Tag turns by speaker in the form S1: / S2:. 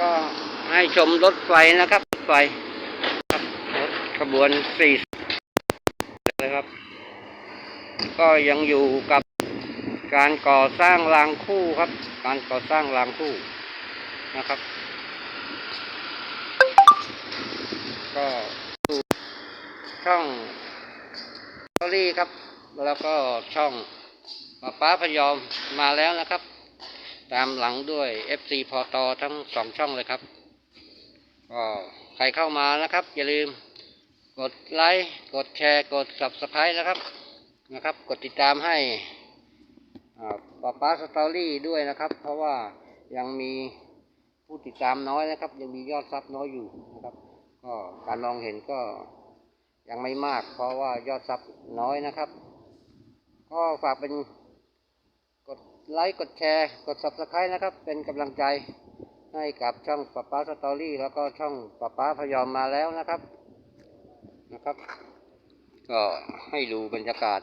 S1: ก็ให้ชมรถไฟนะครับรถไฟรถขบวนสี่เลยครับ ก็ยังอยู่กับการก่อสร้างรางคู่ครับ การก่อสร้างรางคู่นะครับ ก็ดูช่องตอรี่ครับ แล้วก็ช่องป้าป้าพยอมมาแล้วนะครับ ตามหลังด้วย FC พอตอทั้งสองช่องเลยครับก็ใครเข้ามานะครับ อย่าลืมกดไลค์กดแชร์กด Subscribe นะครับนะครับ กดติดตามให้อ่าป้าป้าสตอรี่ด้วยนะครับ เพราะว่ายังมีผู้ติดตามน้อยนะครับ ยังมียอดซับน้อยอยู่นะครับก็การมองเห็นก็ยังไม่มาก เพราะว่ายอดซับน้อยนะครับ ก็ฝากเป็น ไลค์ กดแชร์ กด subscribe นะครับ เป็นกำลังใจให้กับช่องป้าป้าสตอรี่แล้วก็ช่องป้าป้าพยอมมาแล้วนะครับนะครับ ก็ให้ดูบรรยากาศ